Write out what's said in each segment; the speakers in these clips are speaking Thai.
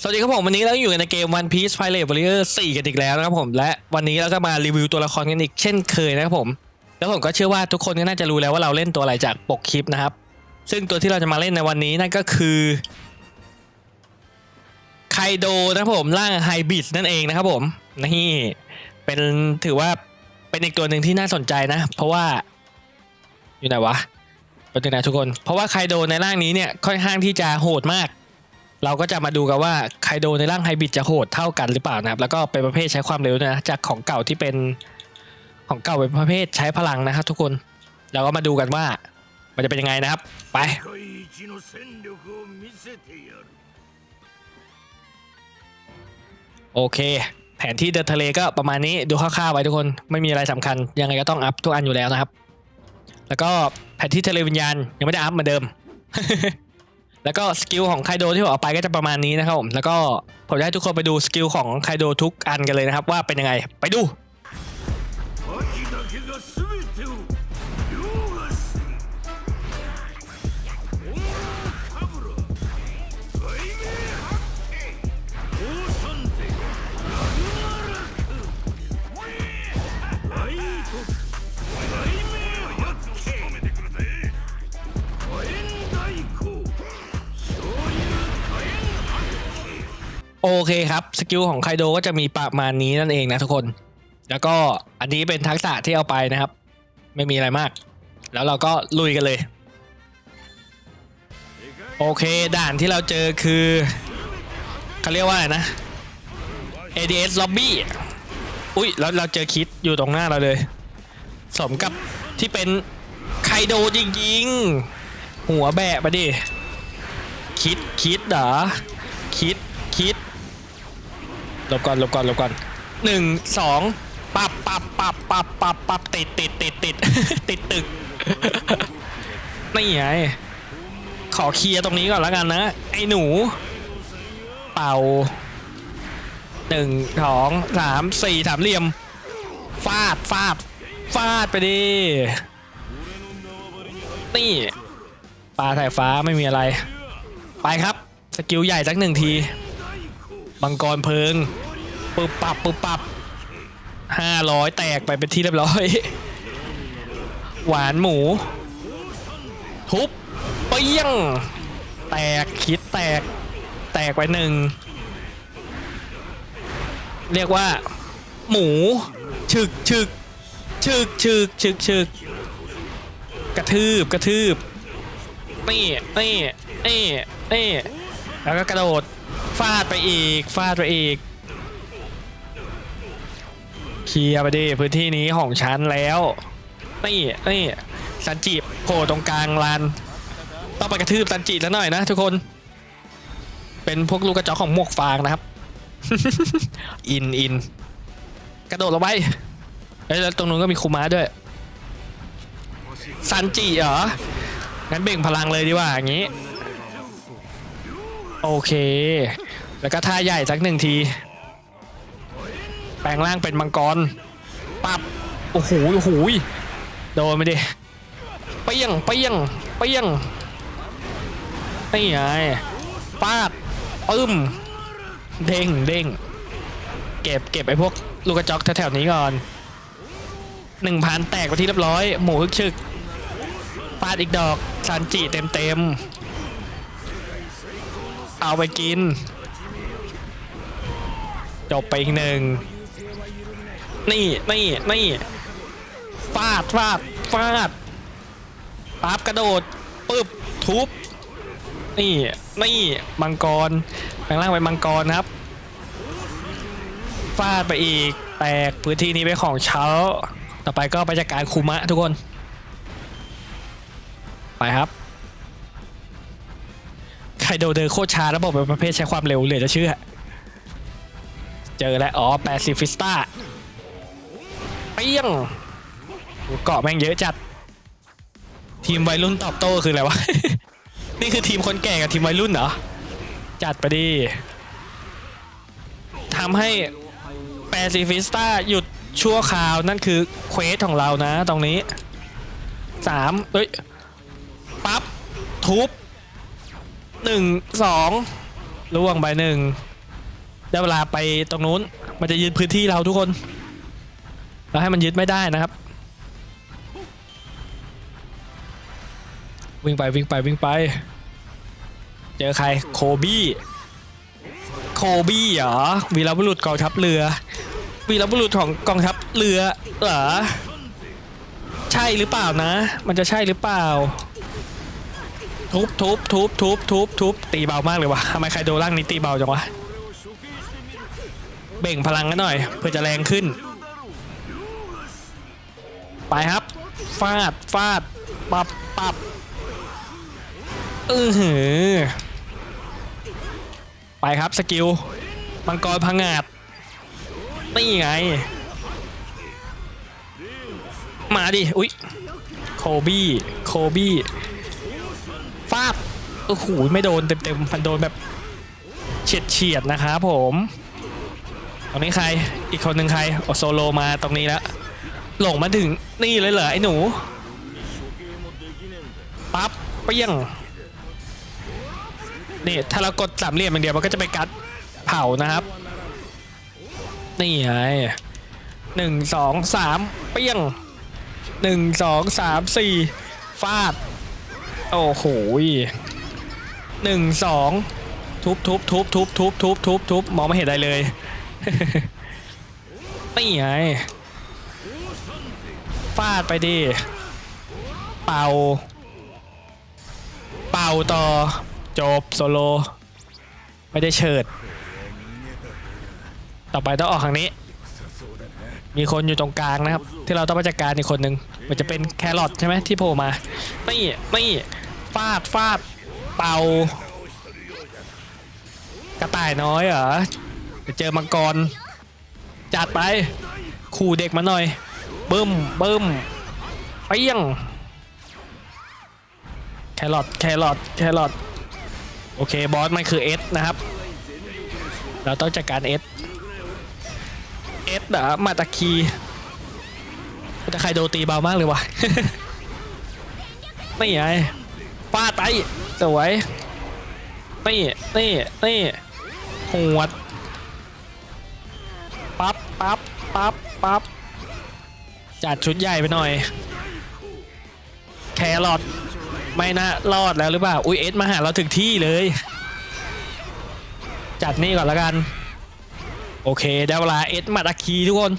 สวัสดีครับผมวันนี้เราอยู่กันในเกม One Piece Pirate Warrior 4 กันอีกแล้วนะครับผมและวันนี้เราก็มารีวิวตัวละครกันอีกเช่นเคยนะครับผมแล้วผมก็เชื่อว่าทุกคนก็น่าจะรู้แล้วว่าเราเล่นตัวอะไรจากปกคลิปนะครับ ซึ่งตัวที่เราจะมาเล่นในวันนี้นั่นก็คือไคโดนะครับผมร่างไฮบิดนั่นเองนะครับผมนี่เป็นถือว่าเป็นอีกตัวหนึ่งที่น่าสนใจนะ เพราะว่าอยู่ไหนวะเป็นยังไงทุกคน เพราะว่าไคโดในร่างนี้เนี่ยค่อนข้างที่จะโหดมาก เราก็จะมาดูกันว่าไคโดในร่างไฮบริดจะโหดเท่ากันหรือเปล่านะครับ แล้วก็เป็นประเภทใช้ความเร็วนะจากของเก่าที่เป็นของเก่าเป็นประเภทใช้พลังนะครับทุกคนเราก็มาดูกันว่ามันจะเป็นยังไงนะครับ ไปโอเค แผนที่เดินทะเลก็ประมาณนี้ดูคร่าวๆไว้ทุกคนไม่มีอะไรสำคัญ ยังไงก็ต้องอัพทุกอันอยู่แล้วนะครับ แล้วก็แผนที่ทะเลวิญญาณยังไม่ได้อัพเหมือนเดิม แล้วก็สกิลของไคโดที่ผมเอาไปก็จะประมาณนี้นะครับผมแล้วก็ผมจะให้ทุกคนไปดูสกิลของไคโดทุกอันกันเลยนะครับว่าเป็นยังไงไปดู โอเคครับสกิลของไคโดก็จะมีประมาณนี้นั่นเองนะทุกคน แล้วก็อันนี้เป็นทักษะที่เอาไปนะครับ ไม่มีอะไรมาก แล้วเราก็ลุยกันเลย โอเคด่านที่เราเจอคือเขาเรียกว่าอะไรนะ ADS Lobby อุ้ยแล้วเราเจอคิดอยู่ตรงหน้าเราเลย สมกับที่เป็นไคโดจริงๆหัวแบะมาดิคิดคิดเหรอคิดคิด หลบก่อนหลบก่อนหลบก่อนหนึ่งสองปับปับปับปับปับปับติดติดติดติด ติดตึก นี่ไงขอเคลียร์ตรงนี้ก่อนแล้วกันนะ ไอ้หนู เป่าหนึ่งสองสามสี่สามเหลี่ยม ฟาดฟาดฟาดไปดิ นี่ปลาสายฟ้าไม่มีอะไร ไปครับ สกิลใหญ่สักหนึ่งที มังกรเพลิงปึ๊บปับปึ๊บปับห้าร้อยแตกไปเป็นที่เรียบร้อย หวานหมู ทุบเปี้ยง แตกคิดแตก แตกไปหนึ่ง เรียกว่า หมูฉึกฉึกฉึกฉึกฉึกฉึกกระทืบกระทืบนี่นี่นี่นี่แล้วก็กระโดด ฟาดไปอีก ฟาดไปอีก เคลียร์ไปดิพื้นที่นี้ของฉันแล้ว นี่นี่ซันจิโผล่ตรงกลางลาน ต้องไปกระทืบซันจิแล้วหน่อยนะทุกคน เป็นพวกลูกกระจอกของหมวกฟางนะครับ อินอิน กระโดดลงไปเอ้ยแล้วตรงนู้นก็มีคูมาด้วย ซันจิเหรอ งั้นเบ่งพลังเลยดีกว่าอย่างนี้ โอเค แล้วก็ท่าใหญ่สักหนึ่งที แปลงร่างเป็นมังกร ปับ โอ้โห โอ้โห โดนไปดิ เปี้ยง เปี้ยง เปี้ยง นี่ไงปาดปึ้ม เด้งเด้ง เก็บเก็บไอ้พวกลูกกระจอกแถวๆนี้ก่อนหนึ่งพันแตกไปที่เรียบร้อย หมูฮึกชึกฟาดอีกดอกซันจิเต็มเต็ม เอาไปกิน จบไปอีกหนึ่ง นี่นี่นี่ฟาดฟาดฟาดปั๊บกระโดดปึ๊บทุบ นี่นี่มังกรแปลงร่างเป็นมังกรครับ ฟาดไปอีก แตกพื้นที่นี้เป็นของเช้า ต่อไปก็ไปจัดการคูมะทุกคน ไปครับ ไคโดเดินโคตรช้าแล้วบอกเป็นประเภทใช้ความเร็วเหลือจะเชื่อ เจอแล้ว อ๋อแปซิฟิสต้าเปี้ยงเกาะแม่งเยอะจัด ทีมวัยรุ่นตอบโต้คืออะไรวะ นี่คือทีมคนแก่กับทีมวัยรุ่นเหรอ จัดไปดิทำให้แปซิฟิสต้าหยุดชั่วคราวนั่นคือเควสของเรานะตรงนี้สามเอ้ย ปั๊บ ทุบ หนึ่งสองล่วงไปหนึ่งได้เวลาไปตรงนู้น มันจะยึดพื้นที่เราทุกคน เราให้มันยึดไม่ได้นะครับ วิ่งไปวิ่งไปวิ่งไป เจอใครโคบี้ โคบี้เหรอวีรบุรุษกองทัพเรือ วีรบุรุษของกองทัพเรือเหรอ ใช่หรือเปล่านะ มันจะใช่หรือเปล่า ทุบทุบทุบทุบทุบทุบตีเบามากเลยวะทำไมใครโดนร่างนี้ตีเบาจังวะเบ่งพลังกันหน่อย เพื่อจะแรงขึ้น ไปครับ ฟาดฟาดปับปับอือหือไปครับสกิลมังกรพังงาดนี่ไง มาดิ อุ๊ย โคบี้ โคบี้ ฟาดโอ้โหไม่โดนเต็มๆฟันโดนแบบเฉียดเฉียดๆนะครับผมตรงนี้ใครอีกคนหนึ่งใครโอโซโลมาตรงนี้แล้วหลงมาถึงนี่เลยเหรอไอ้หนูปั๊บเปี้ยงนี่ถ้าเรากดสามเหลี่ยมอย่างเดียวมันก็จะไปกัดเผานะครับ นี่ไงหนึ่งสองสามเปี้ยงหนึ่งสองสามสี่ฟาด โอ้โหหนึ่งสองทุบทุบทุบทุบทุบทุบทุบทุบมองไม่เห็นอะไรเลยนี่ไงฟาดไปดิ เป่า เป่าต่อ จบโซโล ไม่ได้เฉิด ต่อไปต้องออกทางนี้ มีคนอยู่ตรงกลางนะครับ ที่เราต้องไปจัดการอีกคนหนึ่ง มันจะเป็นแครอทใช่ไหมที่โผล่มานี่นี่ฟาดฟาดเป่ากระต่ายน้อยเหรอจะเจอมังกร จัดไปขู่เด็กมาหน่อยบึ้มบึ้มเปี้ยงแครอทแครอทแครอทโอเคบอสมันคือเอสนะครับ เราต้องจัดการเอสเอสเหรอมาตะคี แต่ใครโดนตีเบามากเลยวะนี่ไงฟาไปสวยนี่นี่นี่หัวปั๊บปั๊บปั๊บปั๊บจัดชุดใหญ่ไปหน่อย แครอทไม่น่ารอดแล้วหรือเปล่า อุ้ยเอสมาหาเราถึงที่เลย จัดนี่ก่อนแล้วกัน โอเค ได้เวลาเอสมัดอาคีทุกคน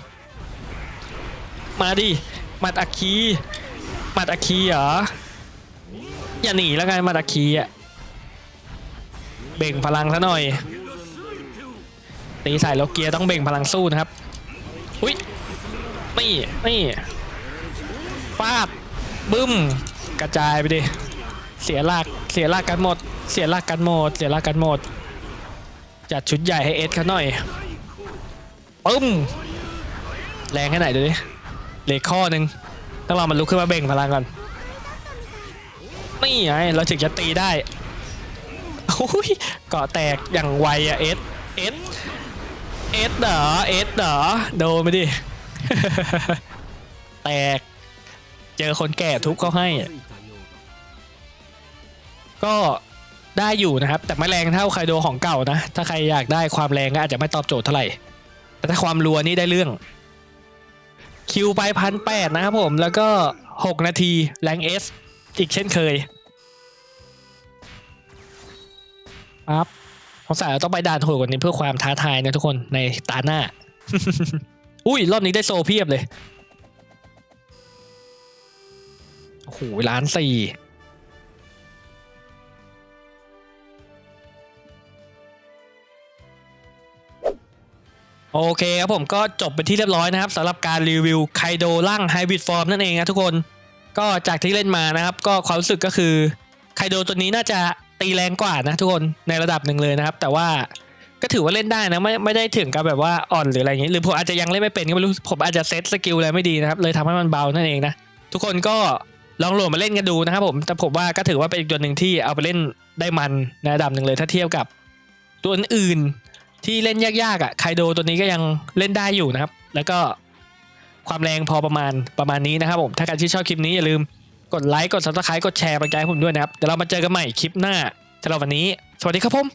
มาดิมัดอาคีมัดอาคีเหรอ อย่าหนีแล้วกันมัดอาคีอะเบ่งพลังซะหน่อยตีใส่แล้วเกียร์ต้องเบ่งพลังสู้นะครับ อุ้ยนี่นี่ฟาดบึ้ม กระจายไปดิ เสียลักเสียลักกันหมด เสียลักกันหมด เสียลักกันหมด จัดชุดใหญ่ให้เอสเขาหน่อยปึ้ม แรงแค่ไหนดูดิ เหล็กข้อหนึ่งต้องรอมันลุกขึ้นมาเบ่งพลังก่อนนี่ไงเราถึงจะตีได้โอ้ยเกาะแตกอย่างไวอะเอสเอสเอสเหรอเอสเหรอโดนไปดิ แตก เจอคนแก่ทุบเขาให้ ก็ได้อยู่นะครับ แต่ไม่แรงเท่าไคโดของเก่านะ ถ้าใครอยากได้ความแรงก็อาจจะไม่ตอบโจทย์เท่าไหร่ แต่ถ้าความรัวนี่ได้เรื่อง คิวไปพันแปดนะครับผม แล้วก็ 6 นาทีแรงเอสอีกเช่นเคยปั๊บสงสัยเราต้องไปด่านโหดกว่านี้เพื่อความท้าทายนะทุกคนในตาหน้า อุ้ย รอบนี้ได้โซเพียบเลยโอ้โหล้านสี่ โอเคครับผมก็จบไปที่เรียบร้อยนะครับสำหรับการรีวิวไคโดล่างไฮบริดฟอร์มนั่นเองนะทุกคนก็จากที่เล่นมานะครับก็ความรู้สึกก็คือไคโดตัวนี้น่าจะตีแรงกว่านะทุกคนในระดับหนึ่งเลยนะครับ แต่ว่าก็ถือว่าเล่นได้นะไม่ไม่ได้ถึงกับแบบว่าอ่อนหรืออะไรอย่างนี้หรือผมอาจจะยังเล่นไม่เป็นก็ไม่รู้ผมอาจจะเซตสกิลอะไรไม่ดีนะครับเลยทำให้มันเบานั่นเองนะทุกคนก็ลองโหลดมาเล่นกันดูนะครับผมแต่ผมว่าก็ถือว่าเป็นอีกตัวหนึ่งที่เอาไปเล่นได้มันในระดับหนึ่งเลย ถ้าเทียบกับตัวอื่น ที่เล่นยากๆอะไคโดตัวนี้ก็ยังเล่นได้อยู่นะครับ แล้วก็ความแรงพอประมาณประมาณนี้นะครับผม ถ้าใครที่ชอบคลิปนี้อย่าลืมกดไลค์กดซับสไครต์กดแชร์ไปไกลผมด้วยนะครับเดี๋ยวเรามาเจอกันใหม่คลิปหน้าสำหรับวันนี้ สวัสดีครับผม